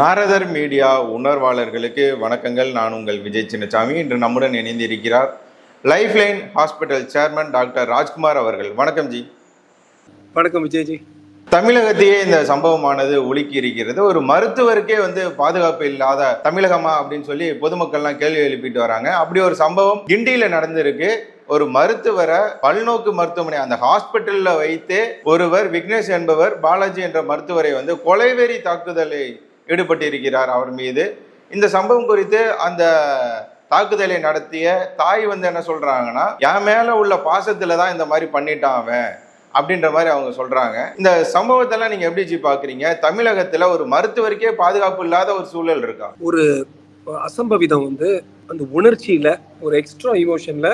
நாரதர் media உணர்வாளர்களுக்கு வணக்கங்கள். நான் உங்கள் விஜய் சின்னசாமி. இன்று நம்முடன் இணைந்திருக்கிறார் life line hospital chairman doctor Rajkumar அவர்கள். வணக்கம் ஜி. வணக்கம் விஜய்ஜி தமிழகத்தையே இந்த சம்பவமானது உலுக்கி இருக்கிறது. ஒரு மருத்துவருக்கே வந்து பாதுகாப்பு இல்லாத தமிழகமா அப்படின்னு சொல்லி பொதுமக்கள்லாம் கேள்வி எழுப்பிட்டு வராங்க. அப்படி ஒரு சம்பவம் கிண்டியில நடந்திருக்கு. ஒரு மருத்துவரை பல்நோக்கு மருத்துவமனை அந்த ஹாஸ்பிட்டல்ல வைத்து ஒருவர் விக்னேஷ் என்பவர் பாலாஜி என்ற மருத்துவரை வந்து கொலைவெறி தாக்குதலை ஈடுபட்டிருக்கிறார் அவர் மீது. இந்த சம்பவம் குறித்து அந்த தாக்குதலை நடத்திய தாய் வந்து என்ன சொல்றாங்கன்னா என் மேல உள்ள பாசத்துல தான் இந்த மாதிரி பண்ணிட்டான் அவன் அப்படின்ற மாதிரி அவங்க சொல்றாங்க. இந்த சம்பவத்தெல்லாம் நீங்க எப்படி ஜி பாக்குறீங்க? தமிழகத்துல ஒரு மருத்துவருக்கே பாதுகாப்பு இல்லாத ஒரு சூழல் இருக்கா? ஒரு அசம்பவிதம் வந்து அந்த உணர்ச்சியில ஒரு எக்ஸ்ட்ரா இமோஷன்ல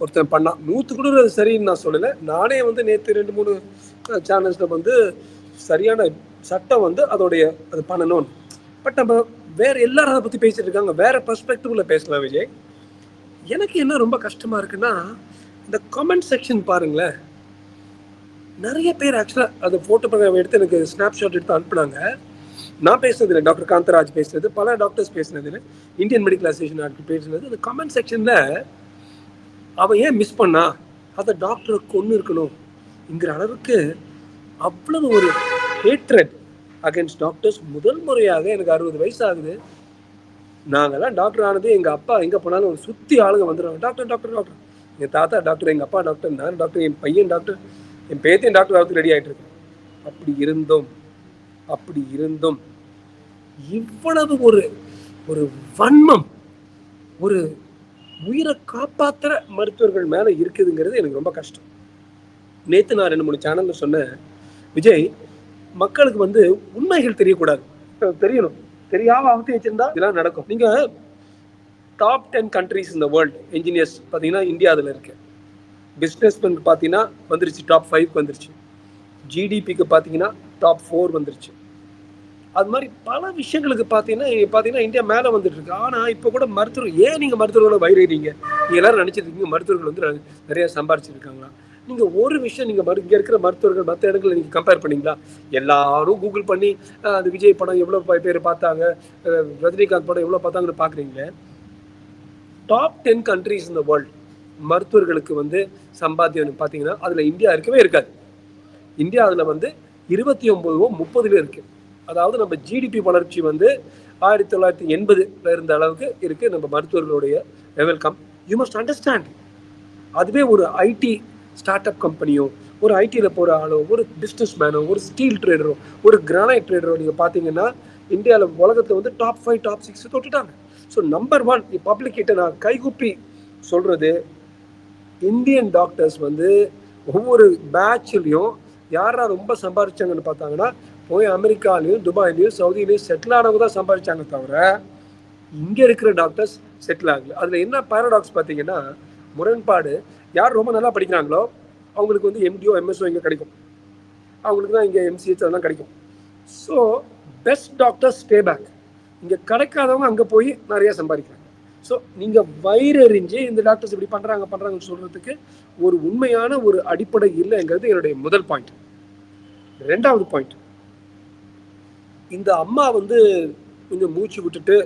ஒருத்தன் பண்ணான் நூத்து கூட சரின்னு நான் சொல்லலை. நானே வந்து நேற்று ரெண்டு மூணு சேனல்ஸில் வந்து சரியான சட்டம் வந்து அதோடைய அது பண்ணணும்னு. பட் நம்ம வேற எல்லாரும் அதை பற்றி பேசிட்டு இருக்காங்க. வேற பெர்ஸ்பெக்டிவ்ல பேசலாம் விஜய். எனக்கு என்ன ரொம்ப கஷ்டமா இருக்குன்னா இந்த கமெண்ட் செக்ஷன் பாருங்களேன். நிறைய பேர் ஆக்சுவலாக அந்த ஃபோட்டோ எடுத்து எனக்கு ஸ்னாப்ஷாட் எடுத்து அனுப்புனாங்க. நான் பேசுனது இல்லை டாக்டர் காந்தராஜ் பேசுனது பல டாக்டர்ஸ் பேசுனது இல்லை இந்தியன் மெடிக்கல் அசோசியேஷன் பேசுனது. அந்த கமெண்ட் செக்ஷனில் அவன் ஏன் மிஸ் பண்ணா? அதை டாக்டரை கொண்டு இருக்கணும்ங்கிற அளவுக்கு அவ்வளவு ஒரு ஹேட்ரட் அகேன்ஸ்ட் டாக்டர்ஸ் முதல் முறையாக எனக்கு அறுபது வயசு ஆகுது நாங்கள்லாம் டாக்டர் ஆனது எங்கள் அப்பா எங்கே போனாலும் ஒரு சுற்றி ஆளுங்க வந்துடுவாங்க டாக்டர் டாக்டர் டாக்டர் என் தாத்தா டாக்டர் எங்கள் அப்பா டாக்டர் நான் டாக்டர் என் பையன் டாக்டர் என் பேத்தையும் டாக்டர் ஆகிறதுக்கு ரெடி ஆகிட்டு இருக்கேன். அப்படி இருந்தோம். அப்படி இருந்தும். இவ்வளவு ஒரு ஒரு வன்மம் ஒரு உயிரை காப்பாற்றுற மருத்துவர்கள் மேலே இருக்குதுங்கிறது எனக்கு ரொம்ப கஷ்டம். நேற்று நான் ரெண்டு மூணு சேனலில் சொன்னேன். விஜய் மக்களுக்கு வந்து உண்மைகள் தெரியக்கூடாது. தெரியணும். தெரியாம அவத்தி வச்சிருந்தா இதெல்லாம் நடக்கும். நீங்க டாப் டென் கண்ட்ரிஸ் இந்த வேர்ல்டு என்ஜினியர்ஸ் பார்த்தீங்கன்னா இந்தியா அதில் இருக்கு பிஸ்னஸ்மேன் பார்த்தீங்கன்னா வந்துருச்சு டாப் ஃபைவ் வந்துருச்சு. ஜிடிபிக்கு பார்த்தீங்கன்னா டாப் ஃபோர் வந்துருச்சு. அது மாதிரி பல விஷயங்களுக்கு பார்த்தீங்கன்னா பார்த்தீங்கன்னா இந்தியா மேலே வந்துட்டு இருக்கு. ஆனால் இப்போ கூட மருத்துவர் ஏன் நீங்கள் மருத்துவர்களோட வயிறீங்க நீங்கள் எல்லாரும் நினச்சிருக்கீங்க மருத்துவர்கள் வந்து நிறைய- நிறைய சம்பாரிச்சிருக்காங்களா? நீங்கள் ஒரு விஷயம் நீங்கள் மரு இங்கே இருக்கிற மருத்துவர்கள் மற்ற இடங்களை நீங்கள் கம்பேர் பண்ணீங்களா? எல்லாரும் கூகுள் பண்ணி அந்த விஜய் படம் எவ்வளோ பேர் பார்த்தாங்க ரஜினிகாந்த் படம் எவ்வளோ பார்த்தாங்கன்னு பார்க்குறீங்களே? டாப் டென் கண்ட்ரிஸ் இந்த வேர்ல்டு மருத்துவர்களுக்கு வந்து சம்பாத்தியம் பார்த்தீங்கன்னா அதில் இந்தியா இருக்கவே இருக்காது. இந்தியா அதில் வந்து இருபத்தி ஒன்பதுவோ முப்பதுல இருக்கு. அதாவது நம்ம ஜிடிபி வளர்ச்சி வந்து ஆயிரத்தி தொள்ளாயிரத்தி எண்பதுல இருந்த அளவுக்கு இருக்கு நம்ம மருத்துவர்களுடைய வெல்கம் யூ மஸ்ட் அண்டர்ஸ்டாண்ட் அதுவே ஒரு ஐடி ஸ்டார்ட் அப் கம்பெனியோ ஒரு ஐடியில் போகிற ஆளோ ஒரு பிஸ்னஸ் மேனோ ஒரு ஸ்டீல் ட்ரேடரோ ஒரு கிரானைட் ட்ரேடரோ நீங்கள் பார்த்தீங்கன்னா இந்தியாவில் உலகத்தில் வந்து டாப் ஃபைவ் டாப் சிக்ஸ் தொட்டுட்டாங்க. ஸோ நம்பர் ஒன் பப்ளிக் கிட்ட நான் கைகுப்பி சொல்கிறது இந்தியன் டாக்டர்ஸ் வந்து ஒவ்வொரு பேட்ச்லேயும் யாரா ரொம்ப சம்பாதிச்சாங்கன்னு பார்த்தாங்கன்னா போய் அமெரிக்காலையும் துபாயிலையும் சவுதியிலையும் செட்டில் ஆனவங்க தான் சம்பாதிச்சாங்க தவிர இங்கே இருக்கிற டாக்டர்ஸ் செட்டில் ஆகல. அதில் என்ன பேரடாக்ஸ் பார்த்தீங்கன்னா முரண்பாடு யார் ரொம்ப நல்லா படிக்கிறாங்களோ அவங்களுக்கு வந்து எம்டிஓ எம்எஸ்ஓ இங்கே கிடைக்கும். அவங்களுக்கு தான் இங்கே எம்சிஹெச் அதெல்லாம் கிடைக்கும். So best doctors stay back இங்கே கிடைக்காதவங்க அங்கே போய் நிறைய சம்பாதிக்கிறாங்க ஸோ நீங்கள் வயிறறிஞ்சு இந்த டாக்டர்ஸ் இப்படி பண்ணுறாங்க பண்ணுறாங்கன்னு சொல்கிறதுக்கு ஒரு உண்மையான ஒரு அடிப்படை இல்லைங்கிறது என்னுடைய முதல் பாயிண்ட் ரெண்டாவது பாயிண்ட் இந்த அம்மா வந்து கொஞ்சம் மூச்சு விட்டுட்டு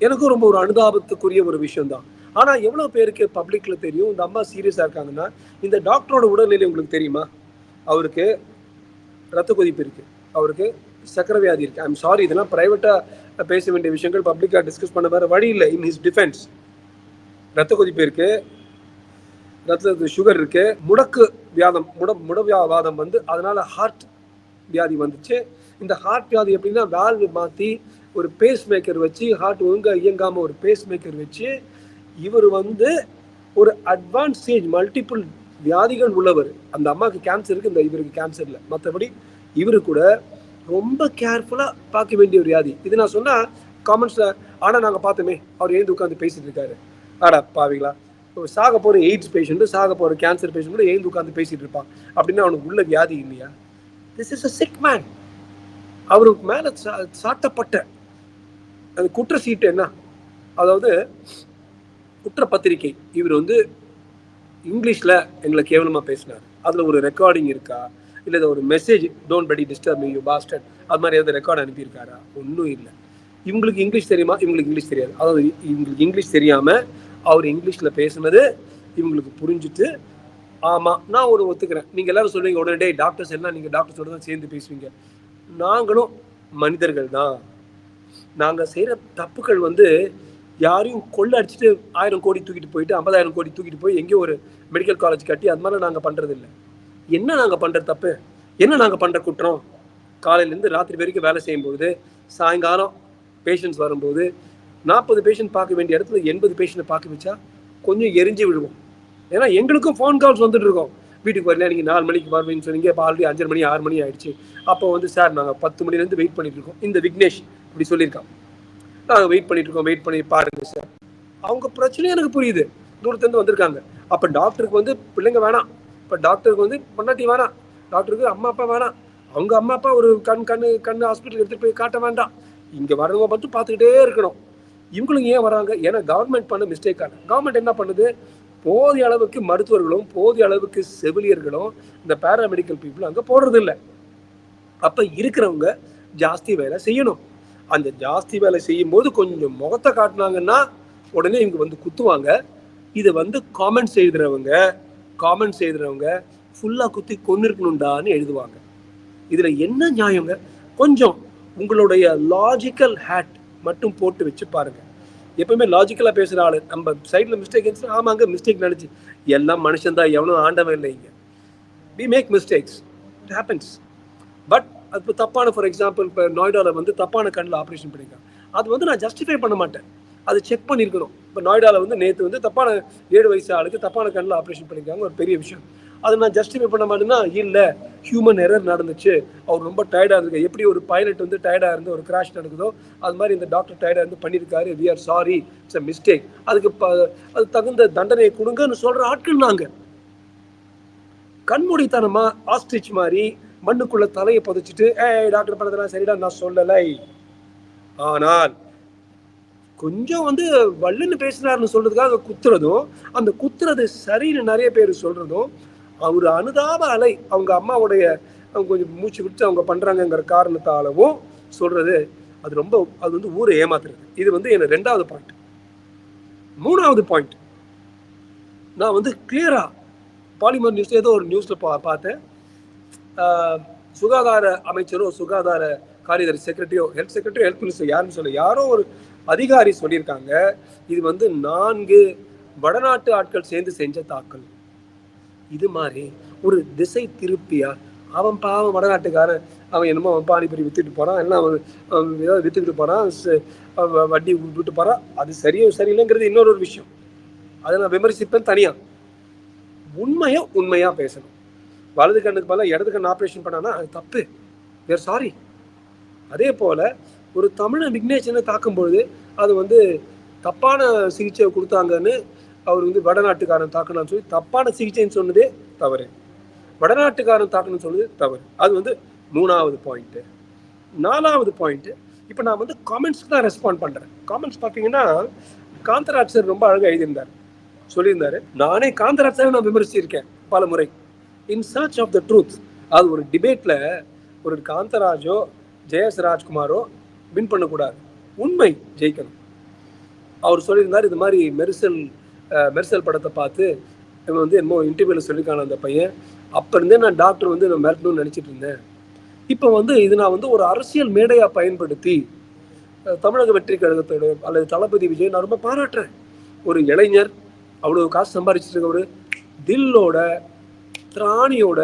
எனக்கும் ரொம்ப ஒரு அனுதாபத்துக்குரிய ஒரு விஷயம்தான். ஆனா எவ்வளவு பேருக்கு பப்ளிக்ல தெரியும்? இந்த அம்மா சீரியஸா இருக்காங்கன்னா இந்த டாக்டரோட உடல்நிலை உங்களுக்கு தெரியுமா? அவருக்கு ரத்த கொதிப்பு இருக்கு. அவருக்கு சக்கரை வியாதி இருக்கு. ஐம் சாரி இதெல்லாம் பிரைவேட்டா பேச வேண்டிய விஷயங்கள் பப்ளிக்கா டிஸ்கஸ் பண்ண வேற வழி இல்லை. இன் ஹிஸ் டிஃபென்ஸ் ரத்த கொதிப்பு இருக்கு. ரத்த சுகர் இருக்கு. முடக்கு வியாதம் முட முடவியாவாதம் வந்து அதனால ஹார்ட் வியாதி வந்துச்சு. இந்த ஹார்ட் வியாதி எப்படின்னா வேல்வு மாற்றி ஒரு பேஸ் மேக்கர் வச்சு ஹார்ட் ஒழுங்காக இயங்காம ஒரு பேஸ் மேக்கர் வச்சு இவர் வந்து ஒரு அட்வான்ஸ் ஸ்டேஜ் மல்டிபிள் வியாதிகள் உள்ளவர். அந்த அம்மாவுக்கு கேன்சர் இருக்கு இந்த இவருக்கு கேன்சர் இல்லை. மற்றபடி இவரு கூட ரொம்ப கேர்ஃபுல்லாக பார்க்க வேண்டிய ஒரு வியாதி. இது நான் சொன்னால் காமெண்ட்ஸில் ஆனால் நாங்கள் பார்த்தோமே அவர் எழுந்து உட்காந்து பேசிட்டு இருக்காரு. ஆடா பாவிங்களா சாக போகிற எய்ட்ஸ் பேஷண்ட்டு சாக போகிற கேன்சர் பேஷண்ட் கூட எழுந்து உட்காந்து பேசிட்டு இருப்பான். அப்படின்னா அவனுக்கு உள்ள வியாதி இல்லையா? This is a sick man அவருக்கு மேலே சா- சாட்டப்பட்ட அந்த குற்ற சீட்டு என்ன? அதாவது குற்றப்பத்திரிகை. இவர் வந்து இங்கிலீஷில் எங்களை கேவலமாக பேசினார். அதில் ஒரு ரெக்கார்டிங் இருக்கா? இல்லை ஒரு மெசேஜ் டோன்ட் படி டிஸ்டர்ப் யூ பாஸ்டர் அது மாதிரி ஏதாவது ரெக்கார்டு அனுப்பியிருக்காரா? ஒன்றும் இல்லை. இவங்களுக்கு இங்கிலீஷ் தெரியுமா? இவங்களுக்கு இங்கிலீஷ் தெரியாது. அதாவது இவங்களுக்கு இங்கிலீஷ் தெரியாமல் அவர் இங்கிலீஷில் பேசுனது இவங்களுக்கு புரிஞ்சுட்டு ஆமாம் நான் ஒரு ஒத்துக்கிறேன். நீங்கள் எல்லாரும் சொல்லுவீங்க உடனே "டேய், டாக்டர்ஸ் எல்லாம் நீங்கள் டாக்டர்ஸோட தான் சேர்ந்து பேசுவீங்க. நாங்களும் மனிதர்கள் தான். நாங்கள் செய்கிற தப்புகள் வந்து யாரையும் கொள்ள அடிச்சுட்டு ஆயிரம் கோடி தூக்கிட்டு போயிட்டு ஐம்பதாயிரம் கோடி தூக்கிட்டு போய் எங்கேயோ ஒரு மெடிக்கல் காலேஜ் கட்டி அது மாதிரி நாங்கள் பண்ணுறது இல்லை. என்ன நாங்கள் பண்ணுற தப்பு? என்ன நாங்கள் பண்ணுற குற்றம்? காலையிலேருந்து ராத்திரி வரைக்கும் வேலை செய்யும்போது சாயங்காலம் பேஷண்ட்ஸ் வரும்போது நாற்பது பேஷண்ட் பார்க்க வேண்டிய இடத்துல எண்பது பேஷண்ட்டை பார்க்க வச்சா கொஞ்சம் எரிஞ்சு விடுவோம் ஏன்னா எங்களுக்கும் ஃபோன் கால்ஸ் வந்துட்டு இருக்கோம். வீட்டுக்கு வரல நீங்கள் நாலு மணிக்கு வருவீங்கன்னு சொன்னீங்க. இப்போ ஆல்ரெடி அஞ்சரை மணி ஆறு மணி ஆயிடுச்சு. அப்போ வந்து சார் நாங்கள் பத்து மணிலேருந்து வெயிட் பண்ணிட்டு இருக்கோம். இந்த விக்னேஷ் இப்படி சொல்லியிருக்கான். நாங்கள் வெயிட் பண்ணிட்டு இருக்கோம் வெயிட் பண்ணி பாருங்க சார் அவங்க பிரச்சனையும் எனக்கு புரியுது. தூரத்துலேருந்து வந்திருக்காங்க. அப்போ டாக்டருக்கு வந்து பிள்ளைங்க வேணாம். இப்போ டாக்டருக்கு வந்து பொண்டாட்டி வேணாம். டாக்டருக்கு அம்மா அப்பா வேணாம். அவங்க அம்மா அப்பா ஒரு கண் கண் கண் ஹாஸ்பிட்டல் எடுத்துகிட்டு போய் காட்ட வேண்டாம். இங்கே வரவங்க மட்டும் பார்த்துக்கிட்டே இருக்கணும். இவங்களும் ஏன் வராங்க? ஏன்னா கவர்மெண்ட் பண்ண மிஸ்டேக்கான கவர்மெண்ட் என்ன பண்ணுது? போதிய அளவுக்கு மருத்துவர்களும் போதிய அளவுக்கு செவிலியர்களும் இந்த பேராமெடிக்கல் பீப்புள் அங்கே போடுறதில்ல. அப்போ இருக்கிறவங்க ஜாஸ்தி வேலை செய்யணும். அந்த ஜாஸ்தி வேலை செய்யும்போது கொஞ்சம் முகத்தை காட்டினாங்கன்னா உடனே இவங்க வந்து குத்துவாங்க. இதை வந்து காமெண்ட்ஸ் எழுதுறவங்க காமெண்ட்ஸ் எழுதுறவங்க ஃபுல்லாக குத்தி கொண்டு எழுதுவாங்க. இதில் என்ன நியாயங்க? கொஞ்சம் உங்களுடைய லாஜிக்கல் ஹேட் மட்டும் போட்டு வச்சு பாருங்கள் எப்பவுமே லாஜிக்கலாக பேசுகிற ஆள். நம்ம சைடில் மிஸ்டேக் இருந்துச்சு ஆமாங்க மிஸ்டேக் நடந்துச்சு எல்லாம் மனுஷன்தான் எவனும் ஆண்டவன் இல்லைங்க. We make mistakes it happens but அது இப்போ தப்பான ஃபார் எக்ஸாம்பிள் இப்போ நொய்டாவில் வந்து தப்பான கண்ணில் ஆப்ரேஷன் பண்ணியிருக்காங்க அது வந்து நான் ஜஸ்டிஃபை பண்ண மாட்டேன். அது செக் பண்ணியிருக்கணும் இப்போ நொய்டாவில் வந்து நேற்று வந்து தப்பான ஏழு வயசு ஆளுக்கு தப்பான கண்ணில் ஆப்ரேஷன் பண்ணியிருக்காங்க ஒரு பெரிய விஷயம். அதை நான் ஜஸ்டிஃபை பண்ண மாட்டேன்னா இல்லை ஹியூமன் எரர் நடந்துச்சு. அவர் ரொம்ப டயர்டாக இருக்கு எப்படி ஒரு பைலட் வந்து டயர்டாக இருந்து ஒரு கிராஷ் நடக்குதோ அது மாதிரி இந்த டாக்டர் டயர்டாக இருந்து பண்ணியிருக்காரு we are sorry it's a mistake அதுக்கு ப அது தகுந்த தண்டனையை கொடுங்கன்னு சொல்கிற ஆட்கள் நாங்கள் கண்மூடித்தனமாக ஆஸ்ட்ரிச் மாதிரி மண்ணுக்குள்ள தலையை புதைச்சிட்டு ஏய் டாக்டர் பண்ணதெல்லாம் சரிடா நான் சொல்லலை. ஆனால் கொஞ்சம் வந்து வல்லுன்னு பேசினாருன்னு சொல்றதுக்காக குத்துறதும் அந்த குத்துறது சரின்னு நிறைய பேர் சொல்றதும் அவர் அனுதாப அலை அவங்க அம்மாவுடைய அவங்க கொஞ்சம் மூச்சு விட்டு அவங்க பண்றாங்கிற காரணத்தாலவும் சொல்றது அது ரொம்ப அது வந்து ஊரை ஏமாத்துறது. இது வந்து என்ன ரெண்டாவது பாயிண்ட் மூணாவது பாயிண்ட் நான் வந்து கிளியரா பாலிமர் நியூஸ் ஏதோ ஒரு நியூஸ்ல பா பார்த்தேன். சுகாதார அமைச்சரோ சுகாதார காரியதரி செக்ரட்டரியோ ஹெல்த் செக்ரட்டரியோ ஹெல்த் மினிஸ்டர் யாருன்னு சொல்ல யாரோ ஒரு அதிகாரி சொல்லியிருக்காங்க. இது வந்து நான்கு வடநாட்டு ஆட்கள் சேர்ந்து செஞ்ச தாக்கல். இது மாதிரி ஒரு திசை திருப்பியா? அவன் பாவம் வடநாட்டுக்காரன். அவன் என்னமோ அவன் பானிபுரி வித்துட்டு போறான். எல்லாம் அவன் அவன் ஏதாவது வித்துக்கிட்டு போறான். வட்டி விட்டு போறான். அது சரியோ சரியில்லைங்கிறது இன்னொரு ஒரு விஷயம். அதை நான் விமர்சிப்பேன் தனியா. உண்மையா உண்மையா பேசணும். வலது கண்ணுக்கு பதிலாக இடது கண் ஆப்ரேஷன் பண்ணானா அது தப்பு. வேர் சாரி அதே போல் ஒரு தமிழை விக்னேஷனை தாக்கும்பொழுது அது வந்து தப்பான சிகிச்சை கொடுத்தாங்கன்னு அவர் வந்து வடநாட்டுக்காரன் தாக்கணும்னு சொல்லி தப்பான சிகிச்சைன்னு சொன்னதே தவறு. வடநாட்டுக்காரன் தாக்கணும்னு சொன்னது தவறு. அது வந்து மூணாவது பாயிண்ட்டு நாலாவது பாயிண்ட்டு இப்போ நான் வந்து காமெண்ட்ஸ்க்கு தான் ரெஸ்பாண்ட் பண்ணுறேன் காமெண்ட்ஸ் பார்த்தீங்கன்னா காந்தராஜ் சார் ரொம்ப அழகாக எழுதியிருந்தார். சொல்லியிருந்தாரு. நானே காந்தராஜ் சார் நான் விமர்சிச்சிருக்கேன் பல முறை in search of the truth அது ஒரு டிபேட்ல ஒரு காந்தராஜோ ஜெயஸ் ராஜ்குமாரோ வின் பண்ணக்கூடாது. உண்மை ஜெயிக்கணும். அவர் சொல்லியிருந்தார் இது மாதிரி மெர்சல் மெரிசல் மெர்சல் படத்தை பார்த்து இவன் வந்து என்னமோ இன்டர்வியூவில் சொல்லியிருக்கான அந்த பையன். அப்போ இருந்தே நான் டாக்டர் வந்து நான் மிரட்டணும்னு நினச்சிட்டு இருந்தேன். இப்போ வந்து இது நான் வந்து ஒரு அரசியல் மேடையாக பயன்படுத்தி தமிழக வெற்றி கழகத்தோட அல்லது தளபதி விஜய் நான் ரொம்ப பாராட்டுறேன். ஒரு இளைஞர் அவ்வளோ காசு சம்பாதிச்சிட்டு இருக்கவர் தில்லோட திராணியோட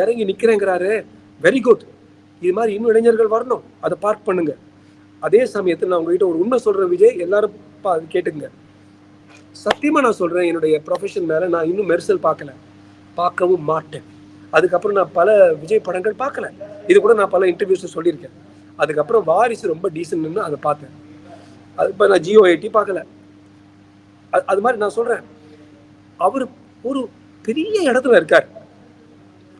இறங்கி நிற்கிறேங்கிறாரு வெரி குட் இது மாதிரி இன்னும் இளைஞர்கள் வரணும். அதை பார்க் பண்ணுங்க. அதே சமயத்தில் நான் உங்ககிட்ட ஒரு உண்மை சொல்றேன் விஜய். எல்லாரும் பா கேட்டுங்க சத்தியமா நான் சொல்றேன் என்னுடைய ப்ரொஃபஷன் மேல நான் இன்னும் மெர்சல் பார்க்கல. பார்க்கவும் மாட்டேன். அதுக்கப்புறம் நான் பல விஜய் படங்கள் பார்க்கல. இது கூட நான் பல இன்டர்வியூஸ்ல சொல்லியிருக்கேன். அதுக்கப்புறம் வாரிசு ரொம்ப டீசன்ட்னு அதை பார்த்தேன். அது இப்போ நான் ஜியோ ஐடி பார்க்கல. அது அது மாதிரி நான் சொல்றேன். அவர் ஒரு பெரிய இடத்துல இருக்கார்.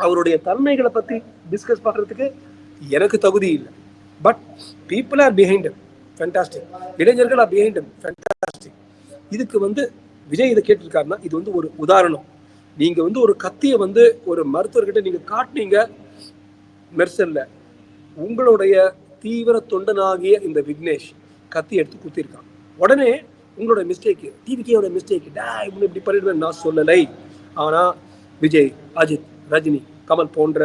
அவருடைய தன்மைகளை பற்றி டிஸ்கஸ் பண்ணுறதுக்கு எனக்கு தகுதி இல்லை. But people are behind fantastic இளைஞர்கள் ஆர் பிஹைண்ட் ஃபேண்டாஸ்டிக் இதுக்கு வந்து விஜய் இதை கேட்டிருக்காருன்னா இது வந்து ஒரு உதாரணம். நீங்கள் வந்து ஒரு கத்தியை வந்து ஒரு மருத்துவர்கிட்ட நீங்கள் காட்டினீங்க மெர்சல்ல உங்களுடைய தீவிர தொண்டனாகிய இந்த விக்னேஷ் கத்தி எடுத்து குத்திருக்கான். உடனே உங்களோட மிஸ்டேக் டிவிகேயோட மிஸ்டேக் டா இப்படி இப்படி பண்ணிடுவேன் நான் சொல்லலை. ஆனா விஜய் அஜித் ரஜினி கமல் போன்ற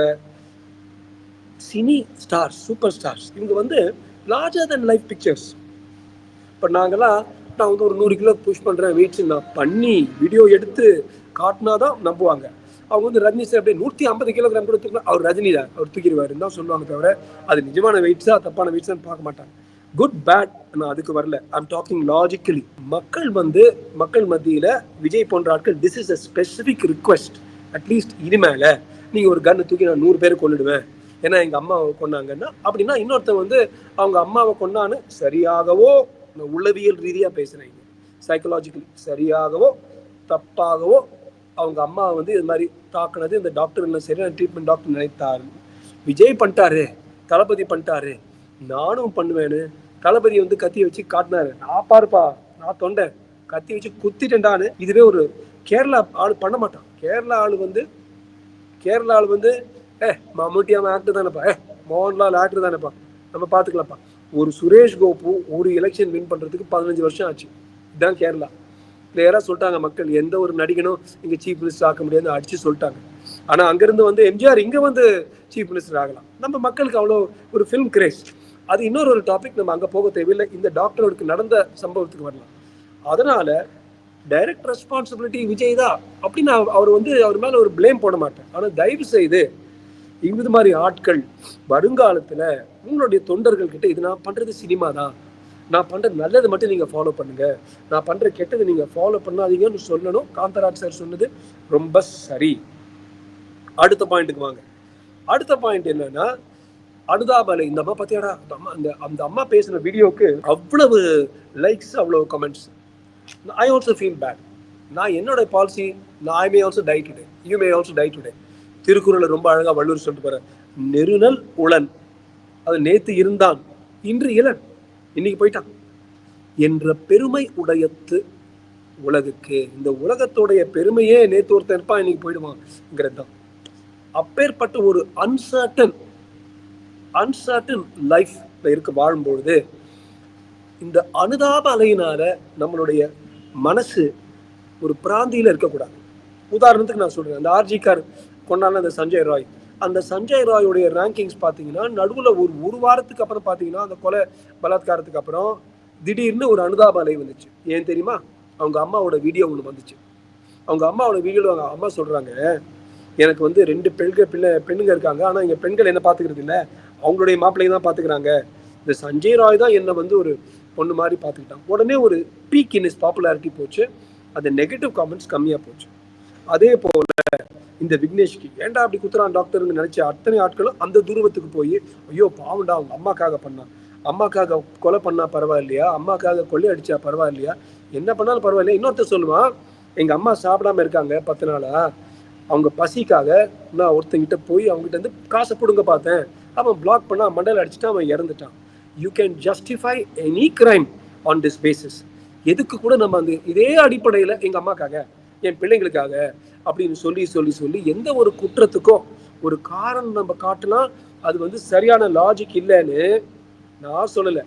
சினி ஸ்டார்ஸ் சூப்பர் ஸ்டார்ஸ் இவங்க வந்து லார்ஜர் தென் லைஃப் பிக்சர்ஸ் இப்போ நாங்கெல்லாம் நான் வந்து ஒரு நூறு கிலோ புஷ் பண்ணுறேன் வெயிட்ஸ் நான் பண்ணி வீடியோ எடுத்து காட்டினா தான் நம்புவாங்க. அவங்க வந்து ரஜினி சார் அப்படியே நூற்றி ஐம்பது கிலோகிராம் கூட தூக்கினா அவர் ரஜினி தான் அவர் தூக்கிடுவாருன்னு தான் சொல்லுவாங்க தவிர அது நிஜமான வெயிட்ஸா தப்பான வெயிட்ஸான்னு பார்க்க மாட்டாங்க. குட் பேட் நான் அதுக்கு வரல. ஐம் டாக்கிங் லாஜிக்கலி மக்கள் வந்து மக்கள் மத்தியில் விஜய் போன்ற ஆட்கள் this is a specific request at least இனிமேல நீங்கள் ஒரு கன்னு தூக்கி நான் நூறு பேர் கொண்டுடுவேன் ஏன்னா எங்கள் அம்மாவை கொண்டாங்கன்னா அப்படின்னா இன்னொருத்தன் வந்து அவங்க அம்மாவை கொண்டான்னு சரியாகவோ நான் ரீதியாக பேசுகிறேன் சைக்கலாஜிக்கலி சரியாகவோ தப்பாகவோ அவங்க அம்மா வந்து இது மாதிரி தாக்குனது இந்த டாக்டர் இல்லை சரியான ட்ரீட்மெண்ட் டாக்டர் நினைத்தார். விஜய் பண்ணிட்டாரு தளபதி பண்ணிட்டாரு. நானும் பண்ணுவேன்னு தளபதி வந்து கத்தி வச்சு காட்டினாரு. நான் பாருப்பா நான் தொண்டை. கத்தி வச்சு குத்திட்டேன்டான்னு. இதுவே ஒரு கேரளா ஆள் பண்ண மாட்டான். கேரளா ஆள் வந்து கேரளா ஆள் வந்து ஏ மம்முட்டி அவன் ஆக்டர் தானேப்பா. ஏ மோகன்லால் ஆக்டர் தானேப்பா. நம்ம பார்த்துக்கலாம்ப்பா ஒரு சுரேஷ் கோபு ஒரு எலெக்ஷன் வின் பண்ணுறதுக்கு பதினஞ்சு வருஷம் ஆச்சு. இதுதான் கேரளா. கிளியராக சொல்லிட்டாங்க மக்கள். எந்த ஒரு நடிகனும் இங்கே சீஃப் மினிஸ்டர் ஆக்க முடியாதுன்னு அடிச்சு சொல்லிட்டாங்க. ஆனால் அங்கேருந்து வந்து எம்ஜிஆர் இங்கே வந்து சீஃப் மினிஸ்டர் ஆகலாம். நம்ம மக்களுக்கு அவ்வளோ ஒரு ஃபிலிம் கிரேஸ் அது இன்னொரு ஒரு டாபிக் நம்ம அங்கே போக தேவையில்லை. இந்த டாக்டருக்கு நடந்த சம்பவத்துக்கு வரலாம். அதனால டைரக்ட் ரெஸ்பான்சிபிலிட்டி விஜய் தான் அப்படின்னு அவர் வந்து அவர் மேலே ஒரு ப்ளேம் போட மாட்டேன். ஆனால் தயவு செய்து இது மாதிரி ஆட்கள் வருங்காலத்தில் உங்களுடைய தொண்டர்கள் கிட்ட இது நான் பண்ணுறது சினிமா தான். நான் பண்ணுற நல்லது மட்டும் நீங்கள் ஃபாலோ பண்ணுங்க. நான் பண்ணுற கெட்டது நீங்கள் ஃபாலோ பண்ணாதீங்கன்னு சொல்லணும். காந்தராஜ் சார் சொன்னது ரொம்ப சரி. அடுத்த பாயிண்ட்டுக்கு வாங்க. அடுத்த பாயிண்ட் என்னன்னா அனுதாபலை இந்த அம்மா பத்தியாடா அந்த அம்மா அந்த அந்த அம்மா பேசின வீடியோக்கு அவ்வளவு லைக்ஸ் அவ்வளவு comments I also feel bad நான் என்னோட பாலிசி நான் I may also die today you may also die today திருக்குறளை ரொம்ப அழகாக வள்ளுவர் சொல்லிட்டு போகிறேன் நெருநல் உளன். அது நேத்து இருந்தான் இன்று இளன். இன்னைக்கு போயிட்டான். என்ற பெருமை உடையத்து உலகுக்கு. இந்த உலகத்தோடைய பெருமையே நேத்து ஒருத்தன் இருப்பான் இன்னைக்கு போயிடுவான்ங்கிறது தான் அப்பேற்பட்ட ஒரு அன்சர்டன் அன்சர்டன் லைஃப்ல இருக்க வாழும்பொழுது இந்த அனுதாப அலையினால நம்மளுடைய மனசு ஒரு பிராந்தியில இருக்கக்கூடாது. உதாரணத்துக்கு நான் சொல்றேன் அந்த ஆர்ஜிக்கார் கொண்டான அந்த சஞ்சய் ராய். அந்த சஞ்சய் ராயோடைய ரேங்கிங்ஸ் பார்த்தீங்கன்னா நடுவில் ஒரு ஒரு வாரத்துக்கு அப்புறம் பார்த்தீங்கன்னா அந்த கொலை பலாத்காரத்துக்கு அப்புறம் திடீர்னு ஒரு அனுதாப அலை வந்துச்சு. ஏன் தெரியுமா? அவங்க அம்மாவோட வீடியோ ஒன்று வந்துச்சு. அவங்க அம்மாவோட வீடியோவில் அவங்க அம்மா சொல்கிறாங்க எனக்கு வந்து ரெண்டு பெண்கள் பிள்ளை பெண்ணுங்க இருக்காங்க. ஆனால் இங்கே பெண்கள் என்ன பார்த்துக்கிறது இல்லை. அவங்களுடைய மாப்பிள்ளையை தான் பார்த்துக்கிறாங்க. இந்த சஞ்சய் ராய் தான் என்னை வந்து ஒரு பொண்ணு மாதிரி பார்த்துக்கிட்டான். உடனே ஒரு பீக் இன் இஸ் பாப்புலாரிட்டி போச்சு. அந்த நெகட்டிவ் காமெண்ட்ஸ் கம்மியாக போச்சு. அதே போல் இந்த விக்னேஷ்க்கு ஏன்டா அப்படி குத்துறான் டாக்டர்னு நினச்ச அத்தனை ஆட்களும் அந்த துருவத்துக்கு போய் ஐயோ பாவண்டா அவங்க அம்மாக்காக பண்ணான் அம்மாக்காக கொலை பண்ணா பரவாயில்லையா? அம்மாக்காக கொள்ளை அடிச்சா பரவாயில்லையா? என்ன பண்ணாலும் பரவாயில்லையா? இன்னொருத்தர் சொல்லுவான் எங்கள் அம்மா சாப்பிடாம இருக்காங்க பத்து நாளா. அவங்க பசிக்காக நான் ஒருத்தங்கிட்ட போய் அவங்ககிட்ட வந்து காசை பிடுங்க பார்த்தேன். அவன் பிளாக் பண்ணா மண்டல அடிச்சுட்டு அவன் இறந்துட்டான். You can justify any crime on this basis எதுக்கு கூட நம்ம அந்த இதே அடிப்படையில் எங்கள் அம்மாக்காக என் பிள்ளைங்களுக்காக அப்படின்னு சொல்லி சொல்லி சொல்லி எந்த ஒரு குற்றத்துக்கும் ஒரு காரணம் நம்ம காட்டினா அது வந்து சரியான லாஜிக் இல்லைன்னு நான் சொல்லலை.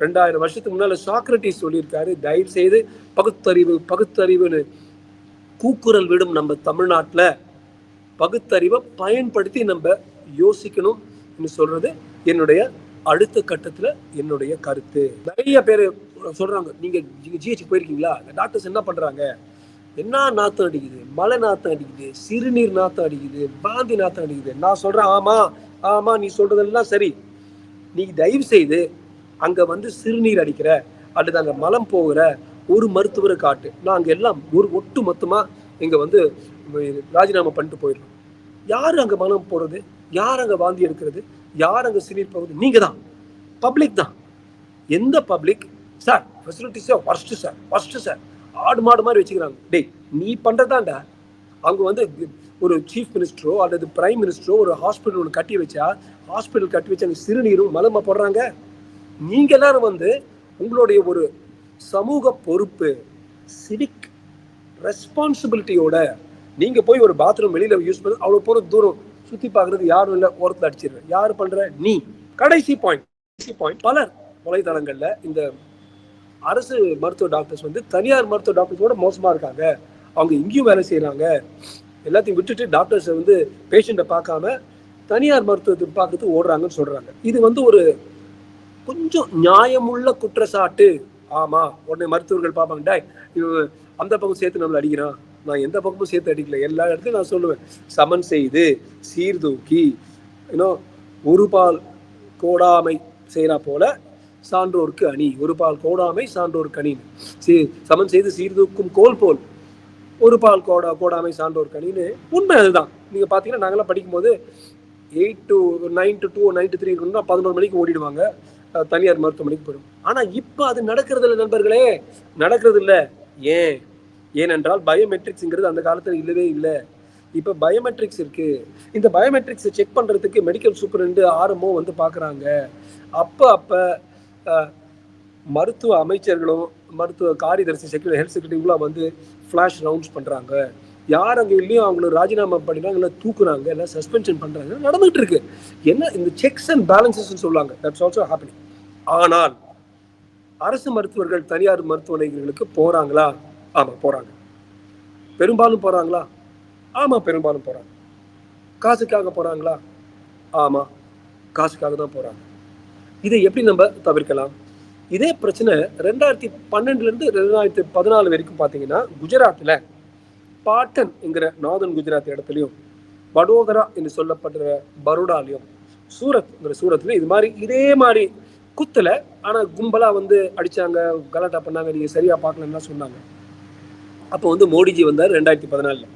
ரெண்டாயிரம் வருஷத்துக்கு முன்னால் சாக்ரட்டிஸ் சொல்லியிருக்காரு தயவு செய்து பகுத்தறிவு பகுத்தறிவுன்னு கூக்குரல் விடும் நம்ம தமிழ்நாட்டில் பகுத்தறிவை பயன்படுத்தி நம்ம யோசிக்கணும் சொல்றது என்னுடைய அடுத்த கட்டத்துல என்னுடைய கருத்து. நிறைய பேர் சொல்றாங்க நீங்க ஜிஹெச்சுக்கு போயிருக்கீங்களா? டாக்டர்ஸ் என்ன பண்றாங்க? என்ன நாத்தம் அடிக்குது? மழை நாத்தம் அடிக்குது சிறுநீர் நாத்தம் அடிக்குது பாந்தி நாத்தம் அடிக்குது. நான் சொல்றேன் ஆமா ஆமா நீ சொல்றதெல்லாம் சரி. நீ தயவு செய்து அங்க வந்து சிறுநீர் அடிக்கிற அல்லது அங்க மலம் போகிற ஒரு மருத்துவரை காட்டு. நாங்க எல்லாம் ஒரு ஒட்டு மொத்தமா இங்க வந்து ராஜினாமா பண்ணிட்டு போயிடுறோம் யார் அங்க மலம் போறது யார் அங்கே வாந்தி எடுக்கிறது யார் அங்கே சிறுநீர் போகுது நீங்கள் தான் பப்ளிக் தான். எந்த பப்ளிக் சார் ஃபெசிலிட்டிஸே ஒர்ஸ்ட்டு சார் ஒர்ஸ்ட்டு சார் ஆடு மாடு மாதிரி வச்சுக்கிறாங்க. டேய் நீ பண்ணுறதாண்டா அவங்க வந்து ஒரு சீஃப் மினிஸ்டரோ அல்லது பிரைம் மினிஸ்டரோ ஒரு ஹாஸ்பிட்டல் ஒன்று கட்டி வச்சா ஹாஸ்பிட்டல் கட்டி வச்சா அந்த சிறுநீரும் மலமா போடுறாங்க. நீங்கள் எல்லாரும் வந்து உங்களுடைய ஒரு சமூக பொறுப்பு சிவிக் ரெஸ்பான்சிபிலிட்டியோட நீங்கள் போய் ஒரு பாத்ரூம் வெளியில் யூஸ் பண்ணி அவ்வளோ போகிற தூரம் சுத்தி பார்க்குறது யாரும் இல்ல ஓரத்துல அடிச்சிருவேன். யாரு பண்ற? நீ. கடைசி பாயிண்ட் கடைசி பாயிண்ட் பலர் வலைதளங்கள்ல இந்த அரசு மருத்துவ டாக்டர்ஸ் வந்து தனியார் மருத்துவ டாக்டர்ஸோட மோசமா இருக்காங்க. அவங்க இங்கேயும் வேலை செய்கிறாங்க எல்லாத்தையும் விட்டுட்டு டாக்டர்ஸை வந்து பேஷண்ட்டை பார்க்காம தனியார் மருத்துவத்தை பார்க்கறது ஓடுறாங்கன்னு சொல்றாங்க. இது வந்து ஒரு கொஞ்சம் நியாயமுள்ள குற்றச்சாட்டு. ஆமா உடனே மருத்துவர்கள் பார்ப்பாங்க. டேய் இவன் அந்த பக்கம் சேர்த்து நம்மளை அடிக்கிறான். நான் எந்த பக்கமும் சேர்த்து அடிக்கல. எல்லா இடத்துலையும் நான் சொல்லுவேன். சமன் செய்து சீர்தூக்கி இன்னும் ஒரு பால் கோடாமை செய்கிறா போல சான்றோர்க்கு அணி. ஒரு பால் கோடாமை சான்றோர்க்கு அணின்னு சீ சமன் செய்து சீர்தூக்கும் கோல் போல் ஒரு பால் கோடா கோடாமை சான்றோர்க்கு அணின்னு உண்மை அதுதான். நீங்கள் பார்த்தீங்கன்னா நாங்களாம் படிக்கும்போது eight to nine to two nine to three இருக்கணும்னா பதினோரு மணிக்கு ஓடிடுவாங்க. தனியார் மருத்துவமனைக்கு போயிடும் ஆனால் இப்போ அது நடக்கிறது இல்லை நண்பர்களே. நடக்கிறது இல்லை ஏன்? ஏனென்றால் பயோமெட்ரிக்ஸுங்கிறது அந்த காலத்தில் இல்லவே இல்லை. இப்போ பயோமெட்ரிக்ஸ் இருக்கு. இந்த பயோமெட்ரிக்ஸை செக் பண்ணுறதுக்கு மெடிக்கல் சூப்பரண்டு ஆர்எம்ஓ வந்து பார்க்குறாங்க அப்போ அப்போ மருத்துவ அமைச்சர்களும் மருத்துவ காரியதரிசி செக்ரட்டரி ஹெல்த் செக்ரட்டரிலாம் வந்து ஃப்ளாஷ் ரவுண்ட்ஸ் பண்ணுறாங்க யார் அங்கே இல்லையோ அவங்கள ராஜினாமா பண்ணிடுறாங்க இல்லை தூக்குறாங்க இல்லை சஸ்பென்ஷன் பண்ணுறாங்க நடந்துகிட்டு இருக்கு. என்ன இந்த செக்ஸ் அண்ட் பேலன்சஸ் சொல்லுவாங்க. தட்ஸ் ஆல்சோ ஹாப்பினிங் ஆனால் அரசு மருத்துவர்கள் தனியார் மருத்துவமனைகளுக்கு போகிறாங்களா ஆமாம் போகிறாங்க பெரும்பாலும் போகிறாங்களா ஆமாம் பெரும்பாலும் போகிறாங்க காசுக்காக போகிறாங்களா ஆமாம் காசுக்காக தான் போகிறாங்க இதை எப்படி நம்ம தவிர்க்கலாம்? இதே பிரச்சனை ரெண்டாயிரத்தி பன்னெண்டுலேருந்து ரெண்டாயிரத்தி பதினாலு வரைக்கும் பார்த்தீங்கன்னா குஜராத்தில் பாட்டன் என்கிற நார்தன் குஜராத் இடத்துலையும் வடோதரா என்று சொல்லப்படுற பரோடாலையும் சூரத்ங்கிற சூரத்தில் இது மாதிரி இதே மாதிரி குத்துல ஆனால் கும்பலாக வந்து அடித்தாங்க கலாட்டா பண்ணாங்க நீங்கள் சரியாக பார்க்கலன்னா சொன்னாங்க. அப்போ வந்து மோடிஜி வந்தார் ரெண்டாயிரத்தி பதினாலில்.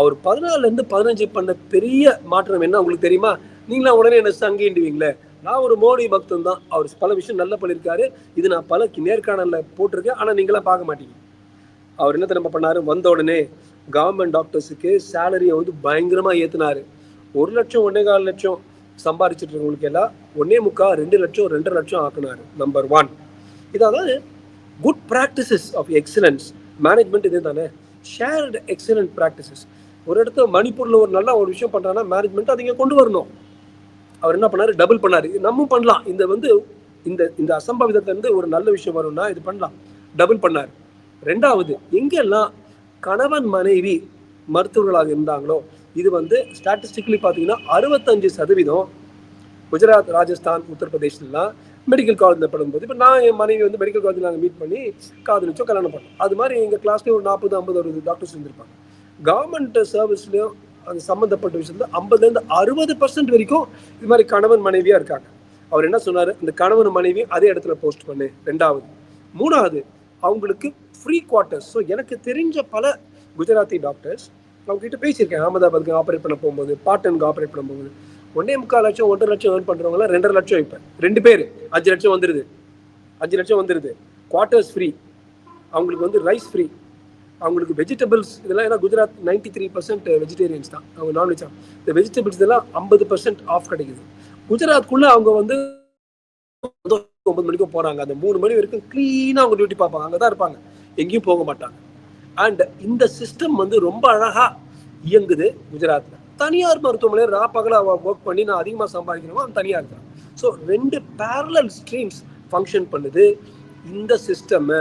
அவர் பதினாலேருந்து பதினஞ்சு பண்ண பெரிய மாற்றம் என்ன உங்களுக்கு தெரியுமா? நீங்களாம் உடனே என்ன சங்கிண்டுவீங்களே நான் ஒரு மோடி பக்தன் தான். அவர் பல விஷயம் நல்லா பண்ணியிருக்காரு இது நான் பல நேர்காணலில் போட்டிருக்கேன். ஆனால் நீங்களாம் பார்க்க மாட்டீங்க. அவர் என்ன திரும்ப பண்ணார்? வந்த உடனே கவர்மெண்ட் டாக்டர்ஸுக்கு சேலரியை வந்து பயங்கரமாக ஏற்றினார் ஒரு லட்சம் ஒன்னே கால் லட்சம் சம்பாதிச்சிட்டு இருக்கவங்களுக்கு எல்லாம் ஒன்னே முக்கா ரெண்டு லட்சம் ரெண்டரை லட்சம் ஆக்குனார். நம்பர் ஒன் இதாவது good practices of excellence management இதே தானே? ஷேர்டு எக்ஸலண்ட் ப்ராக்டிசஸ் ஒரு இடத்துல மணிப்பூரில் ஒரு நல்ல ஒரு விஷயம் பண்ணுறாங்கன்னா மேனேஜ்மெண்ட் அதை கொண்டு வரணும். அவர் என்ன பண்ணாரு? டபுள் பண்ணார். நம்மும் நம்ம பண்ணலாம். இந்த வந்து இந்த இந்த அசம்பாவிதத்துலேருந்து ஒரு நல்ல விஷயம் வரும்னா இது பண்ணலாம். டபுள் பண்ணார். ரெண்டாவது எங்கெல்லாம் கணவன் மனைவி மருத்துவர்களாக இருந்தாங்களோ இது வந்து ஸ்டாட்டிஸ்டிக்கலி பார்த்தீங்கன்னா அறுபத்தஞ்சு சதவீதம் குஜராத் ராஜஸ்தான் உத்தரப்பிரதேஷ்லாம் மெடிக்கல் காலேஜில் படும்போது இப்போ நான் என் மனைவி வந்து மெடிக்கல் காலேஜில் நாங்கள் மீட் பண்ணி காதலிச்சோம் கல்யாணம் பண்ணோம். அது மாதிரி எங்கள் கிளாஸ்லேயே ஒரு நாற்பது ஐம்பது அறுபது டாக்டர்ஸ் இருந்திருப்பாங்க. கவர்மெண்ட் சர்வீஸ்லையும் அது சம்மந்தப்பட்ட விஷயத்துல ஐம்பதுலேருந்து அறுபது பர்சன்ட் வரைக்கும் இது மாதிரி கணவன் மனைவியாக இருக்காங்க. அவர் என்ன சொன்னார்? இந்த கணவன் மனைவி அதே இடத்துல போஸ்ட் பண்ணு. ரெண்டாவது. மூணாவது அவங்களுக்கு ஃப்ரீ குவார்ட்டர்ஸ் ஸோ எனக்கு தெரிஞ்ச பல குஜராத்தி டாக்டர்ஸ் அவங்க கிட்ட பேசியிருக்கேன். அகமதாபாத்துக்கு ஆப்ரேட் பண்ண போகும்போது பாட்டனுக்கு ஆப்ரேட் பண்ண ஒன்றே ஒன்னே முக்கால் லட்சம் ஒன்றரை லட்சம் ஏர்ன் பண்ணுறவங்களாம் ரெண்டரை லட்சம் இப்போ ரெண்டு பேர். அஞ்சு லட்சம் வந்துடுது அஞ்சு லட்சம் வந்துடுது குவார்ட்டர்ஸ் ஃப்ரீ அவங்களுக்கு வந்து ரைஸ் ஃப்ரீ அவங்களுக்கு வெஜிடபிள்ஸ் இதெல்லாம் ஏன்னா Gujarat ninety three percent vegetarians தான். அவங்க நான்வெஜ் இந்த வெஜிடபிள்ஸ் இதெல்லாம் ஐம்பது பர்சன்ட் ஆஃப் கிடைக்குது. குஜராத்குள்ளே அவங்க வந்து ஒன்பது மணிக்கும் போகிறாங்க அந்த மூணு மணி வரைக்கும் க்ளீனாக அவங்க டியூட்டி பார்ப்பாங்க. அங்கதான் இருப்பாங்க. எங்கேயும் போக மாட்டாங்க. அண்ட் இந்த சிஸ்டம் வந்து ரொம்ப அழகாக இயங்குது குஜராத்தில் தனியார் மருத்துவமனையில் நான் பகலாக ஒர்க் பண்ணி நான் அதிகமாக சம்பாதிக்கணுமோ அவன் தனியாக இருக்கிறான் ஸோ ரெண்டு பேரலல் ஸ்ட்ரீம்ஸ் ஃபங்க்ஷன் பண்ணுது. இந்த சிஸ்டம்மை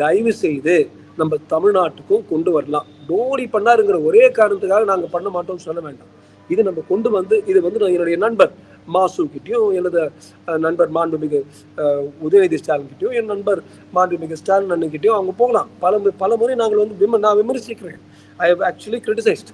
தயவு செய்து நம்ம தமிழ்நாட்டுக்கும் கொண்டு வரலாம். டோரி பண்ணாருங்கிற ஒரே காரணத்துக்காக நாங்கள் பண்ண மாட்டோம்னு சொல்ல வேண்டாம். இது நம்ம கொண்டு வந்து இது வந்து நான் என்னுடைய நண்பர் மாசு எனது நண்பர் மாண்புமிகு உதயநிதி ஸ்டாலின் கிட்டையும் என் நண்பர் மாண்புமிகு ஸ்டாலின் அண்ணன் கிட்டையும் அவங்க போகலாம். பல பல முறை நாங்கள் வந்து விம நான் விமர்சிக்கிறேன். I have actually criticised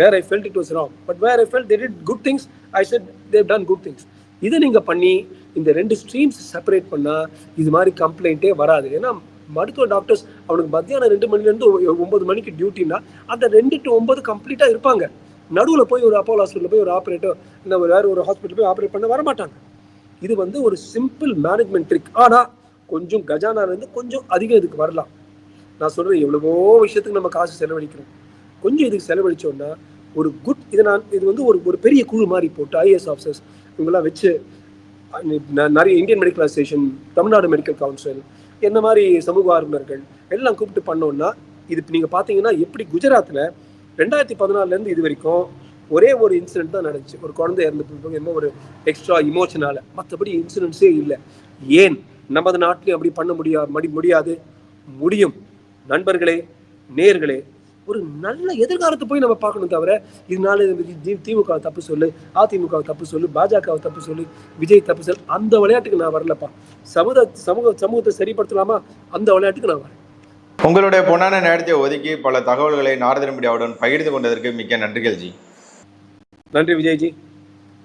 where I felt it was wrong but where I felt they did good things I said they've done good things இதை நீங்கள் பண்ணி இந்த ரெண்டு ஸ்ட்ரீம்ஸ் செப்பரேட் பண்ணால் இது மாதிரி கம்ப்ளைண்ட்டே வராது. ஏன்னா மருத்துவ டாக்டர்ஸ் அவனுக்கு மத்தியானம் ரெண்டு மணிலேருந்து ஒன்பது மணிக்கு டியூட்டின்னா அந்த ரெண்டு டு ஒன்பது கம்ப்ளீட்டாக இருப்பாங்க. நடுவில் போய் ஒரு அப்போலோ ஹாஸ்பிட்டல் போய் ஒரு ஆப்ரேட்டர் இந்த வேறு ஒரு ஹாஸ்பிட்டல் போய் ஆப்ரேட் பண்ண வர மாட்டாங்க இது வந்து ஒரு சிம்பிள் மேனேஜ்மெண்ட் ட்ரிக் ஆனால் கொஞ்சம் கஜானாலேருந்து கொஞ்சம் அதிகம் இதுக்கு வரலாம். நான் சொல்கிறேன் எவ்வளவோ விஷயத்துக்கு நம்ம காசு செலவழிக்கிறோம். கொஞ்சம் இதுக்கு செலவழிச்சோம்னா ஒரு குட் இதை நான் இது வந்து ஒரு ஒரு பெரிய குழு மாதிரி போட்டு ஐஏஎஸ் ஆஃபீஸர்ஸ் இவங்கெல்லாம் வச்சு நிறைய Indian medical association Tamil Nadu medical council என்ன மாதிரி சமூக ஆர்வலர்கள் எல்லாம் கூப்பிட்டு பண்ணோம்னா இது நீங்கள் பார்த்தீங்கன்னா எப்படி குஜராத்தில் ரெண்டாயிரத்தி பதினாலேருந்து இது வரைக்கும் ஒரே ஒரு இன்சிடென்ட் தான் நடந்துச்சு. ஒரு குழந்தை இறந்து போய் என்ன ஒரு எக்ஸ்ட்ரா இமோஷனால மற்றபடி இன்சிடென்ட்ஸே இல்லை. ஏன் நமது நாட்டிலையும் அப்படி பண்ண முடியா மடி முடியாது? முடியும். நண்பர்களே நேர்களே ஒரு நல்ல எதிர்காலத்தை போய் நம்ம பார்க்கணும் தவிர இதனால திமுக தப்பு சொல்லு அதிமுக தப்பு சொல்லு பாஜக தப்பு சொல்லு விஜய் தப்பு சொல்லு அந்த விளையாட்டுக்கு நான் வரலப்பா. சமுதாய சமூக சமூகத்தை சரிப்படுத்தலாமா? அந்த விளையாட்டுக்கு நான் வரேன். உங்களுடைய பொன்னான நேரத்தை ஒதுக்கி பல தகவல்களை நாரதன் மீடியாவுடன் பகிர்ந்து கொண்டதற்கு மிக்க நன்றிகள் ஜி. நன்றி விஜய்ஜி.